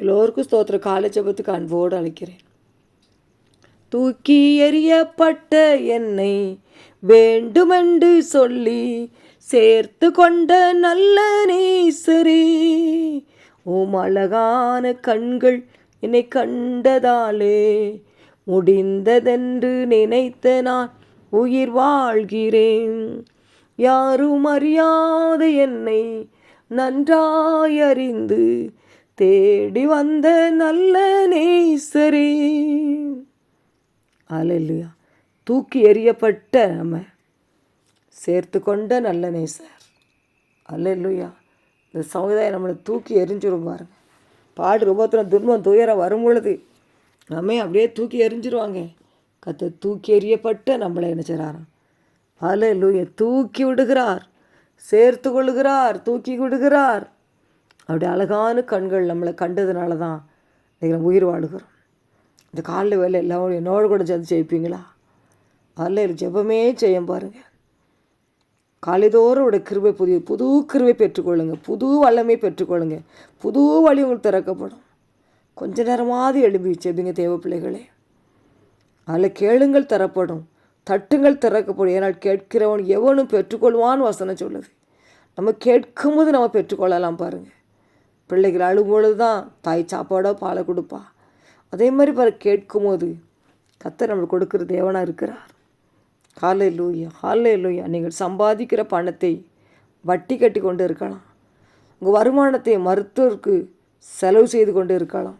எல்லோருக்கும் ஸ்தோத்திர காலை ஜபத்துக்கு அன்போடு அழைக்கிறேன். தூக்கி எறியப்பட்ட என்னை வேண்டுமென்று சொல்லி சேர்த்து கொண்ட நல்ல நேசரே ஓம் அழகான கண்கள் என்னை கண்டதாலே முடிந்ததென்று நினைத்த நான் உயிர் வாழ்கிறேன். யாரும் அறியாத என்னை நன்றாயறிந்து தேடி வந்த நல்ல நேசரே. அலல்லையா தூக்கி எறியப்பட்ட நம்ம. சேர்த்து கொண்ட நல்ல நேசர். அல்லையா இந்த சமுதாயம் நம்மளை தூக்கி எரிஞ்சிடும் பாருங்க. பாடு ரூபத்தில் துன்பம் துயரம் வரும் பொழுது நம்ம அப்படியே தூக்கி எரிஞ்சிருவாங்க கத்த தூக்கி எறியப்பட்ட நம்மளை என்ன செய்கிறாராம் அல்லையா தூக்கி விடுகிறார். சேர்த்து கொள்கிறார் தூக்கி விடுகிறார். அப்படி அழகான கண்கள் நம்மளை கண்டதுனால தான் இன்றைக்கி நம்ம உயிர் வாழுகிறோம். இந்த காலில் வேலை எல்லாம் என்னோட கூட சேர்ந்து ஜெயிப்பீங்களா? அதில் ஜெபமே செய்யும் பாருங்கள் காலைதோறும் உடைய கிருபை புதிய புது கிருபை பெற்றுக்கொள்ளுங்க. புது வல்லமை பெற்றுக்கொள்ளுங்க. புது வழி உங்களுக்கு திறக்கப்படும். கொஞ்ச நேரமாவது எழுப்பி செபிங்க தேவ பிள்ளைகளே. அதில் கேளுங்கள் தரப்படும். தட்டுங்கள் திறக்கப்படும். ஏனால் கேட்கிறவன் எவனும் பெற்றுக்கொள்வான்னு வசனம் சொல்லுது. நம்ம கேட்கும்போது நம்ம பெற்றுக்கொள்ளலாம் பாருங்கள் பிள்ளைகள் அழும்பொழுது தான் தாய் சாப்பாடோ பாலை கொடுப்பா. அதே மாதிரி பாரு கேட்கும்போது கத்தர் நம்மளுக்கு கொடுக்குற தேவனாக இருக்கிறார். காலை லூயா காலை லூயா நீங்கள் சம்பாதிக்கிற பணத்தை வட்டி கட்டி கொண்டு இருக்கலாம். உங்கள் வருமானத்தை மருத்துவருக்கு செலவு செய்து கொண்டு இருக்கலாம்.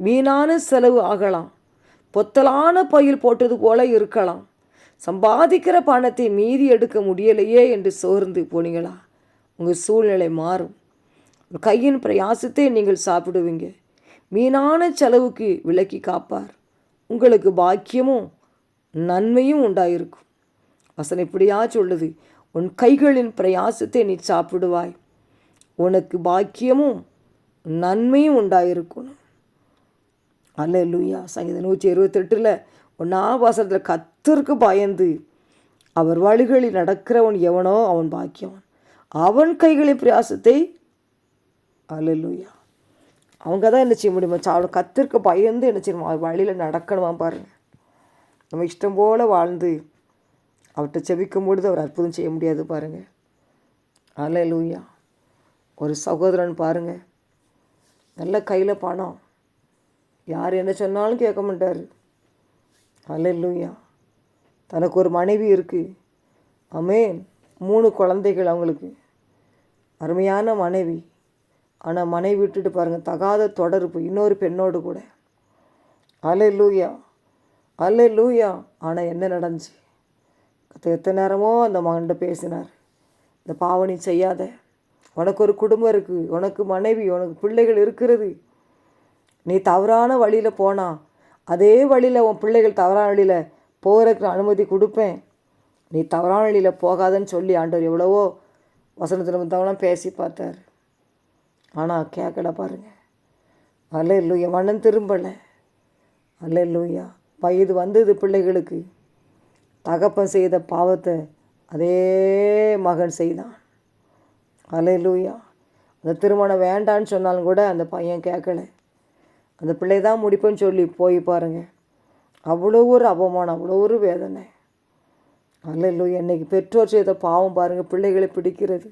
வீணான செலவு ஆகலாம். பொத்தலான பையில் போட்டது போல இருக்கலாம். சம்பாதிக்கிற பணத்தை மீதி எடுக்க முடியலையே என்று சோர்ந்து போனீங்களா? உங்கள் சூழ்நிலை மாறும். கையின் பிரயாசத்தை நீங்கள் சாப்பிடுவீங்க. மீனான செலவுக்கு விலக்கி காப்பார். உங்களுக்கு பாக்கியமும் நன்மையும் உண்டாயிருக்கும். வசனம் இப்படியா சொல்லுது. உன் கைகளின் பிரயாசத்தை நீ சாப்பிடுவாய். உனக்கு பாக்கியமும் நன்மையும் உண்டாயிருக்கணும் அல்ல லூயா சங்கீதம் நூற்றி இருபத்தெட்டில் ஒன்றா வாசத்தில் கத்தருக்கு பயந்து அவர் வழிகளில் நடக்கிறவன் எவனோ அவன் பாக்கியவன். அவன் கைகளின் பிரயாசத்தை அலலுயா அவங்க தான் என்ன செய்ய முடியுமா? சாப்பிட கத்திருக்க பயந்து என்ன செய்யணுமா? வழியில் நடக்கணுமா பாருங்கள் நம்ம இஷ்டம் போல் வாழ்ந்து அவர்கிட்ட செபிக்கும் பொழுது அவர் அற்புதம் செய்ய முடியாது பாருங்கள் அல்ல ஒரு சகோதரன் பாருங்கள் நல்ல கையில் பணம். யார் என்ன சொன்னாலும் கேட்க மாட்டார். அல்ல லூயா தனக்கு ஒரு மனைவி இருக்குது அமேன் மூணு குழந்தைகள் அவங்களுக்கு. அருமையான மனைவி. ஆனால் மனைவி விட்டுட்டு பாருங்கள் தகாத தொடர்பு. இன்னொரு பெண்ணோடு கூட. அலை லூயா அலை லூயா ஆனால் என்ன நடந்துச்சு? எத்தனை நேரமோ அந்த மகன்கிட்ட பேசினார். இந்த பாவனி செய்யாத. உனக்கு ஒரு குடும்பம் இருக்குது உனக்கு மனைவி உனக்கு பிள்ளைகள் இருக்கிறது. நீ தவறான வழியில் போனா அதே வழியில் உன் பிள்ளைகள் தவறான வழியில் போகிறதுக்கு அனுமதி கொடுப்பேன். நீ தவறான வழியில் போகாதன்னு சொல்லி ஆண்டவர் எவ்வளவோ வசனத்தில் மற்றவங்களாம் பேசி பார்த்தார். ஆனால் கேட்கல பாருங்க. அல்ல இல்லையா மனம் திரும்பலை. அல்ல இல்லையா வயது வந்தது பிள்ளைகளுக்கு. தகப்பன் செய்த பாவத்தை அதே மகன் செய்தான். அல்ல இல்லையா அந்த திருமணம் வேண்டான்னு சொன்னாலும் கூட அந்த பையன் கேட்கல அந்த பிள்ளை தான் முடிப்பேன்னு சொல்லி போய் பாருங்கள் அவ்வளோ ஒரு அவமானம் அவ்வளோ ஒரு வேதனை. அல்ல இல்லையா இன்னைக்கு பெற்றோர் செய்த பாவம் பாருங்கள் பிள்ளைகளை பிடிக்கிறது.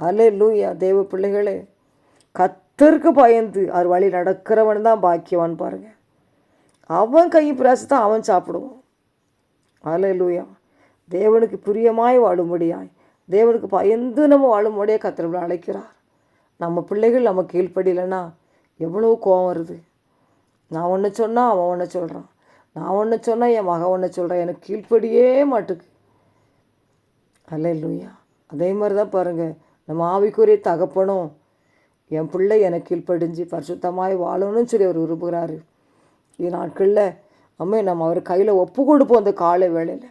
அல்ல லூயா தேவ பிள்ளைகளே கத்தருக்கு பயந்து அவர் வழி நடக்கிறவன் தான் பாக்கியவான் பாருங்க. அவன் கை தான் அவன் சாப்பிடுவான். அல்ல லூயா தேவனுக்கு பிரியமாய் வாழும்படியாய் தேவனுக்கு பயந்து நம்ம வாழும்படியாக கத்திரவில் அழைக்கிறார். நம்ம பிள்ளைகள் நம்ம கீழ்ப்படியிலன்னா எவ்வளோ கோவம் வருது. நான் ஒன்று சொன்னால் அவன் ஒன்று சொல்கிறான் நான் ஒன்று சொன்னால் என் மகன் ஒன்று சொல்கிறான் எனக்கு கீழ்ப்படியே மாட்டுக்கு. அல்ல லூயா அதே மாதிரி தான் பாருங்கள் நம்ம ஆவிக்குரிய தகப்பனும் என் பிள்ளை எனக்கு கீழ்ப்படிஞ்சு பரிசுத்தமாய் வாழணும்னு சொல்லி அவர் விரும்புகிறாரு. இது நாட்களில் அம்மே நம்ம அவர் கையில் ஒப்பு கொடுப்போம் அந்த காலை வேளையில்.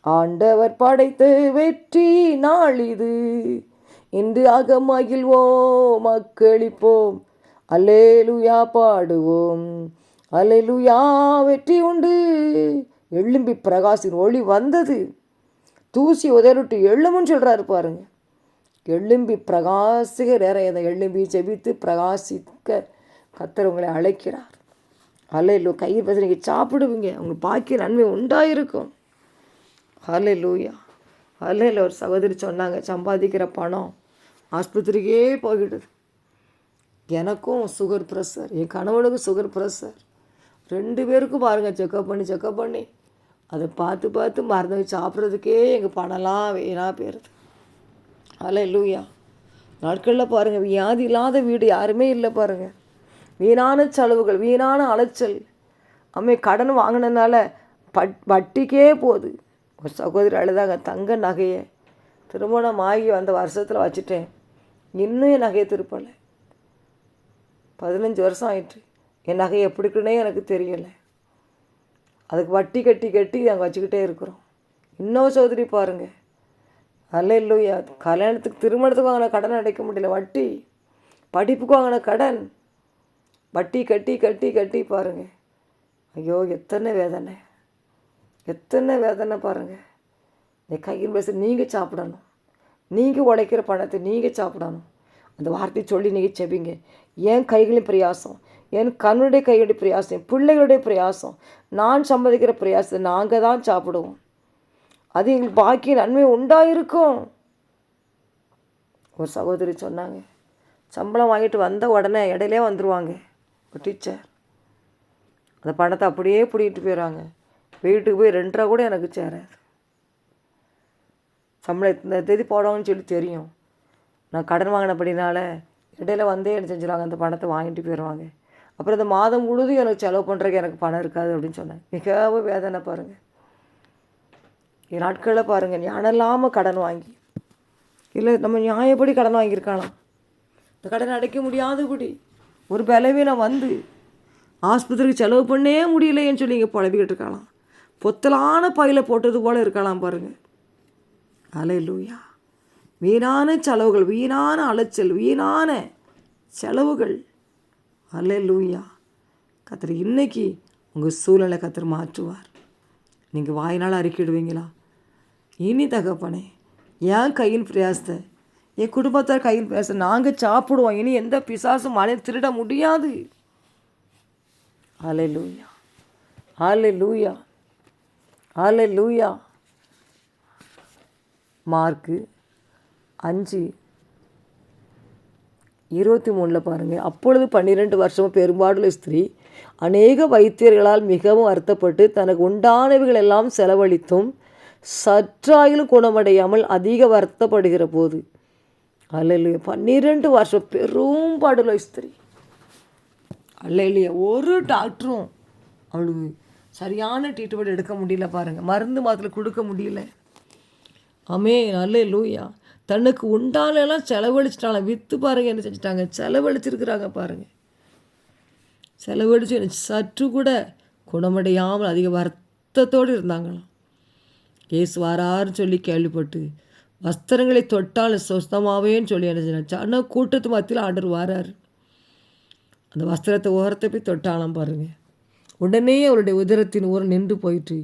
ஆண்டவர் படைத்து வெற்றி நாள் இது. இன்று ஆக மகிழ்வோம் மக்களிப்போம் அலேலுயா பாடுவோம். அலேலுயா வெற்றி உண்டு. எழும்பி பிரகாசின் ஒளி வந்தது. தூசி உதறிட்டு எழுமுன்னு சொல்கிறாரு பாருங்கள் எழும்பி பிரகாசிக்க நேரம் எழும்பி ஜெபித்து பிரகாசிக்க கத்தர் உங்களை அழைக்கிறார். அலையிலோ கயிறு பசங்க நீங்கள் சாப்பிடுவீங்க. உங்களுக்கு பாக்கிய நன்மை உண்டாயிருக்கும். ஹலே லூயா ஹலையில் ஒரு சகோதரி சொன்னாங்க சம்பாதிக்கிற பணம் ஆஸ்பத்திரிக்கே போய்கிடுது எனக்கும் சுகர் ப்ரெஷர் என் கணவனுக்கும் சுகர் ப்ரெஷர் ரெண்டு பேருக்கும் பாருங்கள் செக்கப் பண்ணி செக்கப் பண்ணி. அதை பார்த்து பார்த்து மருந்து சாப்பிட்றதுக்கே எங்கள் பணம்லாம் வீணாக போயிடுது அலை லூயா நாட்களில் பாருங்கள் வியாதி இல்லாத வீடு யாருமே இல்லை பாருங்கள் வீணான செலவுகள் வீணான அலைச்சல். அம்மே கடன் வாங்கினதுனால பட் வட்டிக்கே போகுது. ஒரு சகோதரி அழுதாங்க தங்க நகையை. திருமணம் ஆகி வந்த வருஷத்தில் வச்சுட்டேன். இன்னும் என் நகையை திருப்பலை. பதினஞ்சு வருஷம் ஆயிட்டு. என் நகையை எப்படிக்குன்னே எனக்கு தெரியலை. அதுக்கு வட்டி கட்டி கட்டி நாங்கள் வச்சுக்கிட்டே இருக்கிறோம். இன்னொரு சகோதரி பாருங்கள் அல்ல இல்லையா கல்யாணத்துக்கு திருமணத்துக்கு வாங்கின கடன் அடைக்க முடியல. வட்டி. படிப்புக்கு வாங்கின கடன். வட்டி கட்டி கட்டி கட்டி பாருங்கள் ஐயோ எத்தனை வேதனை. எத்தனை வேதனை பாருங்கள் இந்த கையில் பேச நீங்கள் சாப்பிடணும். நீங்கள் உழைக்கிற பணத்தை நீங்கள் சாப்பிடணும். அந்த வார்த்தையை சொல்லி நீங்கள் செபிங்க என் கைகளின் பிரயாசம் என் கண்ணுடைய கையுடைய பிரயாசம் என் பிள்ளைகளுடைய பிரயாசம் நான் சம்மதிக்கிற பிரயாசத்தை நாங்கள் தான் சாப்பிடுவோம். அது எங்களுக்கு பாக்கிய நன்மை உண்டாயிருக்கும். ஒரு சகோதரி சொன்னாங்க சம்பளம் வாங்கிட்டு வந்த உடனே இடையிலே வந்துடுவாங்க ஒரு டீச்சர் அந்த பணத்தை அப்படியே பிடிக்கிட்டு போயிடுறாங்க வீட்டுக்கு போய் ரெண்டரை கூட எனக்கு சேராது. சம்பளம் இந்த தேதி போடணும்னு சொல்லி தெரியும். நான் கடன் வாங்கினபடினால இடையில வந்தே என்ன செஞ்சுருவாங்க அந்த பணத்தை வாங்கிட்டு போயிடுவாங்க. அப்புறம் இந்த மாதம் முழுதும் எனக்கு செலவு பண்ணுறதுக்கு எனக்கு பணம் இருக்காது அப்படின்னு சொன்னேன் மிகவும் வேதனை பாருங்கள் நாட்களில் பாருங்கள் ஞானம் இல்லாமல் கடன் வாங்கி. இல்லை நம்ம நியாயப்படி கடன் வாங்கியிருக்கலாம் இந்த கடன் அடைக்க முடியாதபடி ஒரு பலவீனம் வந்து ஆஸ்பத்திரிக்கு செலவு பண்ணே முடியலையேன்னு சொல்லி இங்கே புலம்பிக்கிட்டு இருக்கலாம் பொத்தலான பையில் போட்டது போல் இருக்கலாம் பாருங்கள் அலை லூயா வீணான செலவுகள் வீணான அலைச்சல் வீணான செலவுகள். அலை லூயா கத்திர இன்னைக்கு உங்கள் சூழலை கத்திர மாற்றுவார். நீங்கள் வாயினால் அறிக்கிடுவீங்களா இனி தகப்பனே என் கையின் பிரயாசத்தை என் குடும்பத்தார் கையில் பிரயாசத்தை நாங்கள் சாப்பிடுவோம். இனி எந்த பிசாசும் மழை திருட முடியாது. அலை லூயா ஆலை லூயா ஆலை லூயா மார்க்கு அஞ்சு இருபத்தி மூணில் பாருங்கள் அப்பொழுது பன்னிரெண்டு வருஷமும் பெரும்பாடுள்ள ஸ்திரீ அநேக வைத்தியர்களால் மிகவும் வருத்தப்பட்டு தனக்கு உண்டானவைகள் எல்லாம் செலவழித்தும் சற்றாயிலும் குணமடையாமல் அதிக வருத்தப்படுகிற போது அல்லையா பன்னிரெண்டு வருஷம் பெரும் பெரும்பாடுள்ள ஸ்திரி. அல்லையிலையா ஒரு டாக்டரும் அவளுக்கு சரியான ட்ரீட்மெண்ட் எடுக்க முடியல பாருங்கள் மருந்து மாத்திரை கொடுக்க முடியல. அமே அல்ல லூயா தனக்கு உண்டானெல்லாம் செலவழிச்சிட்டாங்க விற்று பாருங்க என்ன செஞ்சிட்டாங்க. செலவழிச்சிருக்கிறாங்க பாருங்கள் செலவழிச்சு எனக்கு சற்று கூட குணமடையாமல் அதிக வருத்தத்தோடு இருந்தாங்களாம். ஏசு சொல்லி கேள்விப்பட்டு வஸ்திரங்களை தொட்டால் சொஸ்தமாவேன்னு சொல்லி என்ன ஆனால் கூட்டத்து மத்தியில் ஆர்டர் வாரார். அந்த வஸ்திரத்தை ஓரத்தை போய் தொட்டாலாம் பாருங்கள் உடனே அவருடைய உதரத்தின் ஊரம் நின்று போயிட்டு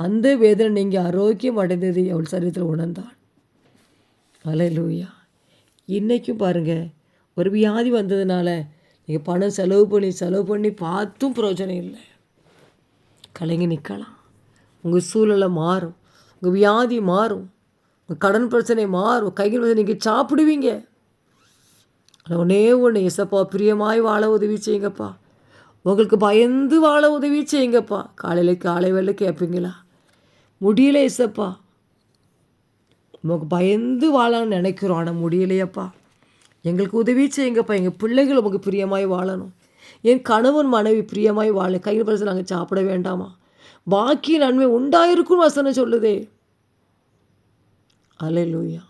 அந்த வேதனை நீங்கள் ஆரோக்கியம் அடைந்ததை அவள் சரீரத்தில் உணர்ந்தாள். அலை லூயா இன்றைக்கும் பாருங்கள் ஒரு வியாதி வந்ததுனால நீங்கள் பணம் செலவு பண்ணி செலவு பண்ணி பார்த்தும் பிரயோஜனம் இல்லை. கலங்கி நிற்கலாம் உங்கள் சூழலை மாறும். உங்கள் வியாதி மாறும். உங்கள் கடன் பிரச்சனை மாறும். கைகள் வந்து நீங்கள் சாப்பிடுவீங்க. ஒன்னே ஒன்று இசப்பா பிரியமாய் வாழ உதவி செய்யுங்கப்பா. உங்களுக்கு பயந்து வாழ உதவி செய்யுங்கப்பா. காலையில் காலை வேலை கேட்பீங்களா முடியல இசப்பா நமக்கு பயந்து வாழணும்னு நினைக்கிறோம். ஆனால் முடியலையப்பா. எங்களுக்கு உதவி செய்யுங்கப்பா. எங்கள் பிள்ளைகள் உமக்கு பிரியமாய் வாழணும். என் கணவன் மனைவி பிரியமாய் வாழ. கையில் பரிசு நாங்கள் சாப்பிட வேண்டாமா? பாக்கி நன்மை உண்டாயிருக்கும் வசனம் சொல்லுதே. அலை லூயா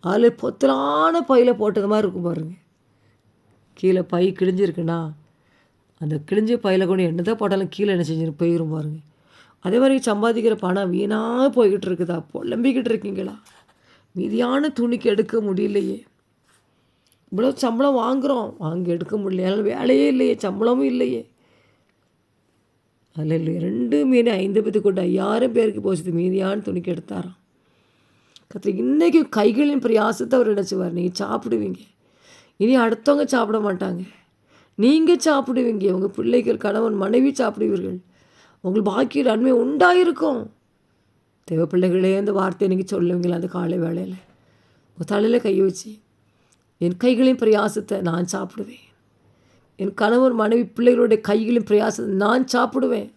அலை பொத்தலான பையில் போட்டது மாதிரி இருக்கும் பாருங்க. கீழே பை கிழிஞ்சிருக்குன்னா அந்த கிழிஞ்ச பையில் கொண்டு என்ன தான் போட்டாலும் கீழே என்ன செஞ்சு போயிடும் பாருங்க. அதே மாதிரி சம்பாதிக்கிற பணம் வீணாக போய்கிட்டு இருக்குதா புலம்பிக்கிட்டு இருக்கீங்களா? மீதியான துணிக்கு எடுக்க முடியலையே. இவ்வளோ சம்பளம் வாங்குகிறோம் வாங்கி எடுக்க முடியல. வேலையே இல்லையே. சம்பளமும் இல்லையே. அதில் இல்லை ரெண்டு மீன் ஐந்து பத்து கொண்டு ஐயாயிரம் பேருக்கு போச்சு மீதியான துணிக்கு எடுத்தாராம். கத்திரி இன்றைக்கி கைகளின் பிரயாசத்தை அவர் நினச்சிவார். நீங்கள் சாப்பிடுவீங்க. இனி அடுத்தவங்க சாப்பிட மாட்டாங்க. நீங்கள் சாப்பிடுவீங்க. உங்கள் பிள்ளைகள் கணவன் மனைவி சாப்பிடுவீர்கள். உங்கள் பாக்கிய நன்மை உண்டாயிருக்கும். தேவ பிள்ளைகளே அந்த வார்த்தையை நீங்கள் சொல்லுவீங்களா அந்த காலை வேளையில்? உங்கள் தலையில் கை வச்சு என் கைகளின் பிரயாசத்தை நான் சாப்பிடுவேன். என் கணவர் மனைவி பிள்ளைகளுடைய கைகளும் பிரயாசம் நான் சாப்பிடுவேன்.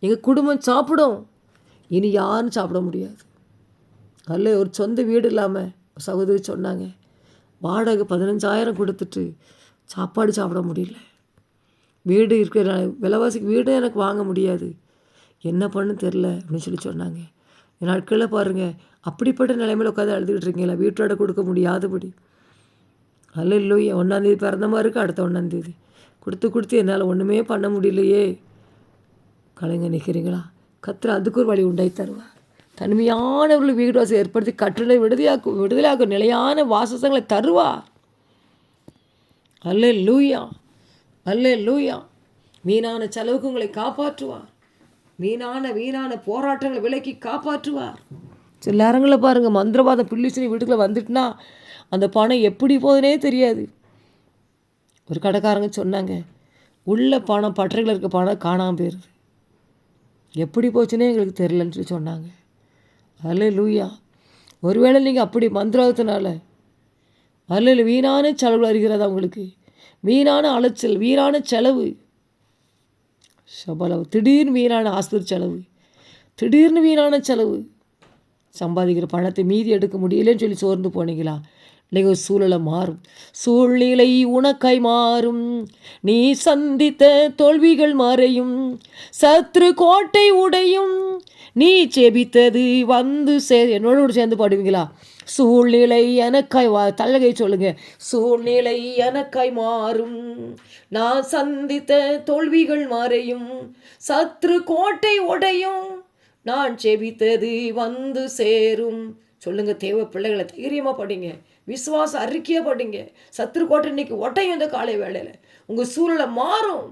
எங்கள் குடும்பம் சாப்பிடும். இனி யாரும் சாப்பிட முடியாது. அல்ல ஒரு சொந்த வீடு இல்லாமல் சகோதரி சொன்னாங்க வாடகை பதினஞ்சாயிரம் கொடுத்துட்டு சாப்பாடு சாப்பிட முடியல. வீடு இருக்கிற விலைவாசிக்கு வீடும் எனக்கு வாங்க முடியாது. என்ன பண்ணு தெரில அப்படின்னு சொல்லி சொன்னாங்க. என் நாட்களில் பாருங்கள் அப்படிப்பட்ட நிலைமையில் உட்காந்து அழுதுகிட்டு இருக்கீங்களா? வீட்டோட கொடுக்க முடியாதபடி. அல்ல இல்லையே ஒன்றாந்தேதி பிறந்த மாதிரி இருக்கு அடுத்த ஒன்றாந்தேதி கொடுத்து கொடுத்து என்னால் ஒன்றுமே பண்ண முடியலையே. கலைஞர் நிற்கிறீங்களா கத்திர அதுக்கு ஒரு வழி உண்டாய் தருவார் தனிமையானவர்கள் வீடு வாசல் ஏற்படுத்தி கற்றலை விடுதலையாக்கும் விடுதலையாக்கும் நிலையான வாசசங்களை தருவார் அல்ல லூயா அல்ல லூயா வீணான செலவுக்கு உங்களை காப்பாற்றுவார். வீணான வீணான போராட்டங்களை விலக்கி காப்பாற்றுவார். சில நேரங்களில் பாருங்கள் மந்திரவாதம் பிள்ளிச்சினி வீட்டுக்குள்ளே வந்துட்டுனா அந்த பணம் எப்படி போகுதுனே தெரியாது. ஒரு கடைக்காரங்க சொன்னாங்க உள்ள பணம் பட்டறையில் இருக்க பணம் காணாமல் போயிடுது எப்படி போச்சுன்னே எங்களுக்கு தெரிலன்னு சொல்லி சொன்னாங்க. அதில் லூயா ஒருவேளை நீங்கள் அப்படி மந்திரத்தினால அதில் வீணான செலவு அறிகிறதா உங்களுக்கு? வீணான அலைச்சல் வீணான செலவு. சபலவு திடீர்னு வீணான ஆஸ்பத்திரி செலவு திடீர்னு வீணான செலவு. சம்பாதிக்கிற பணத்தை மீதி எடுக்க முடியலன்னு சொல்லி சோர்ந்து போனீங்களா? இல்லைங்க ஒரு சூழலை மாறும். சூழ்நிலை உனக்காய் மாறும். நீ சந்தித்த தோல்விகள் மறையும். சத்ரு கோட்டை உடையும். நீ செபித்தது வந்து சே என்னோட சேர்ந்து பாடுவீங்களா? சூழ்நிலை எனக்காய் வா தள்ளகை சொல்லுங்க. சூழ்நிலை எனக்காய் மாறும். நான் சந்தித்த தோல்விகள் மறையும். சத்ரு கோட்டை உடையும். நான் செபித்தது வந்து சேரும். சொல்லுங்க தேவ பிள்ளைகளை தைரியமாக படிங்க. விசுவாசம் அறிக்கையே போட்டீங்க. சத்ரு கோட்டை இன்னைக்கு ஒட்டையும் இந்த காலை வேலையில் உங்கள் சூழலை மாறும்.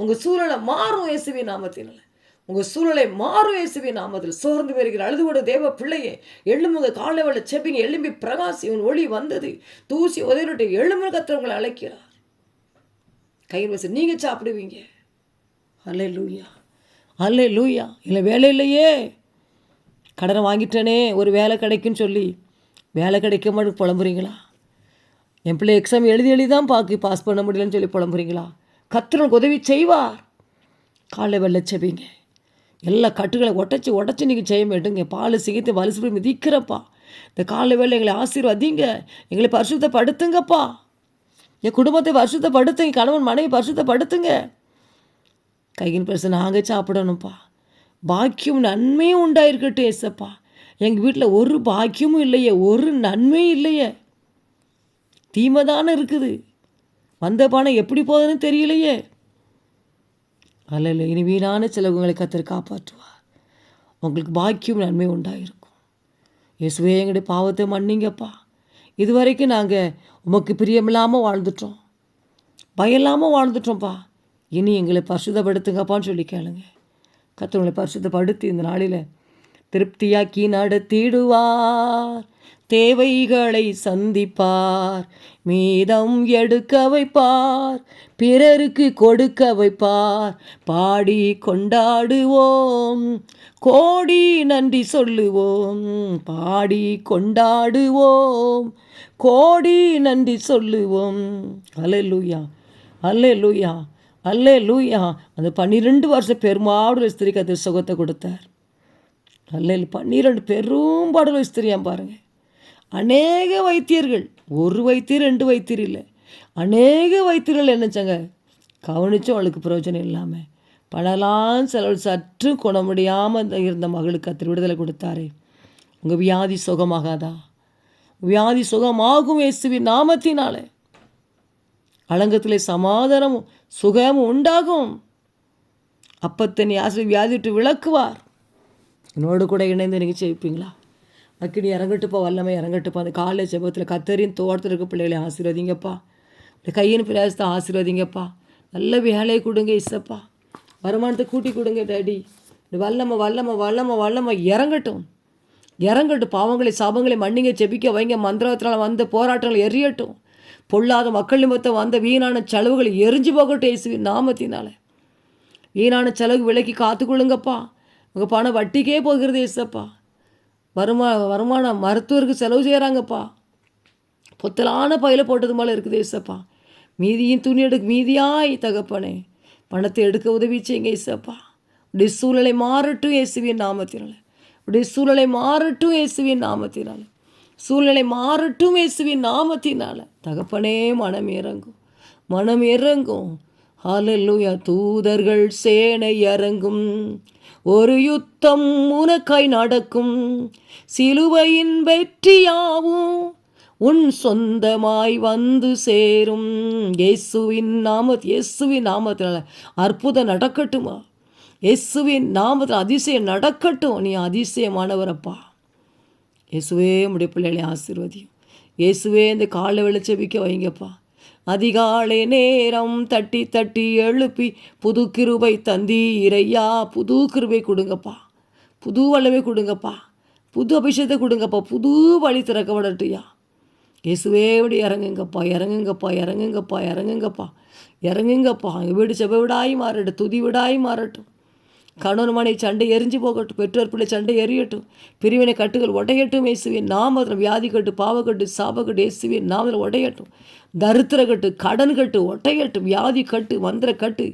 உங்கள் சூழலை மாறும் இயேசுவி நாமத்தினால். உங்கள் சூழலை மாறும் இயேசுவி நாமத்தில் சோர்ந்து வருகிற கூட தேவ பிள்ளையே எழும்புங்க. காலை வேளை செப்பிங்க எழும்பி பிரகாசி உன் ஒளி வந்தது. தூசி உதவிட்டு எழும்பு கத்திர அழைக்கிறார். கயிறு வச்சு நீங்கள் சாப்பிடுவீங்க. அல்ல லூயா அல்ல லூயா இல்லை வேலை இல்லையே. கடனை வாங்கிட்டேனே. ஒரு வேலை கிடைக்குன்னு சொல்லி வேலை கிடைக்க மாட்டு புலம்புறீங்களா? என் பிள்ளை எக்ஸாம் எழுதி எழுதி தான் பார்க்கு பாஸ் பண்ண முடியலன்னு சொல்லி புலம்புறீங்களா? கத்திரனுக்கு உதவி செய்வார். காலை வெள்ள செவிங்க எல்லா கட்டுகளை உடச்சி உடச்சி நீங்கள் செய்ய மாட்டேங்க பால் சிகித்து வலுசு போய் மிதிக்கிறப்பா. இந்த காலை வேலை எங்களை ஆசீர்வாதீங்க. எங்களை பரிசுத்தப்படுத்துங்கப்பா. என் குடும்பத்தை பரிசுத்தப்படுத்துங்க. கணவன் மனைவி பரிசுத்தப்படுத்துங்க. கையின் பரிசு நாங்கள் சாப்பிடணும்ப்பா. பாக்கியம் நன்மையும் உண்டாயிருக்கட்டும் ஏசப்பா. எங்கள் வீட்டில் ஒரு பாக்கியமும் இல்லையே ஒரு நன்மையும் இல்லையே. தீமை தானே இருக்குது. வந்த பணம் எப்படி போகுதுன்னு தெரியலையே. அல்ல இல்லை இனி வீணான செலவுகளை கத்தர் காப்பாற்றுவார். உங்களுக்கு பாக்கியம் நன்மை உண்டாயிருக்கும். இயேசுவே எங்களுடைய பாவத்தை மன்னிங்கப்பா. இது வரைக்கும் நாங்கள் உமக்கு பிரியமில்லாமல் வாழ்ந்துட்டோம். பயம் இல்லாமல் வாழ்ந்துட்டோம்ப்பா இனி எங்களை பரிசுத்தப்படுத்துங்கப்பான்னு சொல்லி கேளுங்க. கத்தவங்களை பரிசுத்தப்படுத்தி இந்த நாளில் திருப்தியாக்கி நடத்திடுவார். தேவைகளை சந்திப்பார். மீதம் எடுக்க வைப்பார். பிறருக்கு கொடுக்க வைப்பார். பாடி கொண்டாடுவோம். கோடி நன்றி சொல்லுவோம். பாடி கொண்டாடுவோம். கோடி நன்றி சொல்லுவோம். அல்லேலூயா அல்ல லூயா அந்த பன்னிரெண்டு வருஷம் பெருமாடு ஸ்திரீக்கு அது சுகத்தை கொடுத்தார். அல்ல பன்னிரெண்டு பெரும்பாடல் ஸ்திரியாம் பாருங்கள் அநேக வைத்தியர்கள் ஒரு வைத்தியர் ரெண்டு வைத்தியர் இல்லை. அநேக வைத்தியர்கள் என்னச்சாங்க கவனிச்சும் அவளுக்கு பிரயோஜனம் இல்லாமல் பணலாம் செலவு சற்று குணமுடியாமல் இருந்த மகளுக்கு கத்திரி விடுதலை கொடுத்தாரே. உங்கள் வியாதி சுகமாகாதா? வியாதி சுகமாகும் இயேசுவி நாமத்தினாலே. அலங்கத்திலே சமாதானமும் சுகமும் உண்டாகும். அப்பத்தை நீ ஆசிரியர் வியாதி விட்டு விளக்குவார் என்னோடு கூட இணைந்து நீங்கள் ஜெயிப்பீங்களா? அக்கினி இறங்கட்டுப்பா வல்லமை இறங்கட்டுப்பா. அந்த காலை செபத்தில் கத்தரின் தோட்டத்தில் இருக்க பிள்ளைகளை ஆசீர்வதிங்கப்பா. இந்த கையின் பிரயாசத்தை ஆசீர்வதிங்கப்பா. நல்ல வேலையை கொடுங்க இசப்பா. வருமானத்தை கூட்டி கொடுங்க டேடி. இந்த வல்லமை வல்லமை வல்லமை வல்லமை இறங்கட்டும். இறங்கட்டும். பாவங்களை சாபங்களை மன்னிங்க செபிக்க வைங்க. மந்திரத்தினால் வந்த போராட்டங்கள் எரியட்டும். பொல்லாத மக்கள் நிமித்தம் வந்த வீணான செலவுகள் எரிஞ்சு போகட்டும் இயேசுவின் நாமத்தினால. வீணான செலவு விலைக்கு காத்துக்கொள்ளுங்கப்பா. உங்கள் பணம் வட்டிக்கே போகிறது ஏசப்பா. வருமா வருமானம் மருத்துவருக்கு செலவு செய்கிறாங்கப்பா பொத்தலான பையில போட்டது மேலே இருக்குது ஏசப்பா. மீதியும் துணி எடுக்க மீதியாய் தகப்பனே. பணத்தை எடுக்க உதவி செய்யுங்க ஏசப்பா. உடைய சூழலை மாறட்டும் இயேசுவின் நாமத்தினால. உடைய சூழலை மாறட்டும் இயேசுவின் நாமத்தினால. சூழ்நிலை மாறட்டும் இயேசுவின் நாமத்தினால. தகப்பனே மனம் இறங்கும். மனம் இறங்கும். ஹalleluya தூதர்கள் சேனை இறங்கும் ஒரு யுத்தம் உனக்காய் நடக்கும். சிலுவையின் வெற்றியாவும் உன் சொந்தமாய் வந்து சேரும். இயேசுவின் நாம இயேசுவின் நாமத்தினால அற்புதம் நடக்கட்டுமா? இயேசுவின் நாமத்தில் அதிசயம் நடக்கட்டும். நீ அதிசயமானவரப்பா. இயேசுவே முடிய பிள்ளைகளை ஆசீர்வதியும். இயேசுவே இந்த காலை வெளிச்சபிக்க வைங்கப்பா. அதிகாலை நேரம் தட்டி தட்டி எழுப்பி புது கிருபை தந்தீரையா? புது கிருபை கொடுங்கப்பா. புது வல்லமை கொடுங்கப்பா. புது அபிஷேகத்தை கொடுங்கப்பா. புது வழி திறக்கப்படட்டுயா இயேசுவே இப்படி இறங்குங்கப்பா இறங்குங்கப்பா இறங்குங்கப்பா இறங்குங்கப்பா. இறங்குங்கப்பா. எங்கள் வீடு செவ்வ விடாய் மாறட்டும் துதி விடாய் மாறட்டும். கணவன் மனைவி சண்டை எரிஞ்சு போகட்டும் பெற்றோர் பிள்ளை சண்டை எரியட்டும் பிரிவினை கட்டுகள் உடையட்டும் இயேசுவின் நாமத்தில் வியாதி கட்டு பாவக்கட்டு சாபக்கட்டு இயேசுவின் நாமத்தில் உடையட்டும். தரித்திர கட்டு கடன் கட்டு ஒட்டையட்டும் வியாதி கட்டு மந்திர கட்டு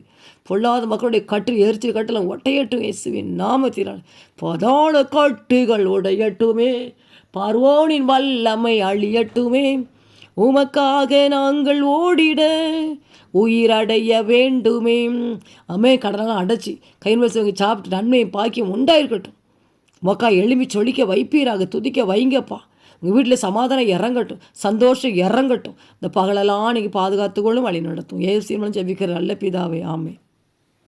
பொல்லாத மக்களுடைய கட்டு எரிச்சல் கட்டலாம் ஒட்டையட்டும் இயேசுவின் நாமத்தினால். பதான கட்டுகள் உடையட்டுமே பார்வோனின் வல்லமை அழியட்டுமே. உமக்காக நாங்கள் ஓடிட உயிரடைய வேண்டுமே. அம்மே கடனெல்லாம் அடைச்சி கையில் வச்சவங்க சாப்பிட்டு நன்மையும் பாக்கியம் உண்டாயிருக்கட்டும். மக்கா எளிமை சொலிக்க வைப்பீராக துதிக்க வைங்கப்பா. உங்கள் வீட்டில் சமாதானம் இறங்கட்டும் சந்தோஷம் இறங்கட்டும். இந்த பகலெல்லாம் நீங்கள் பாதுகாத்துக்கொள்ளும் வழி நடத்தும். ஏசியமனும் ஜெபிக்கிற நல்ல பிதாவே ஆமே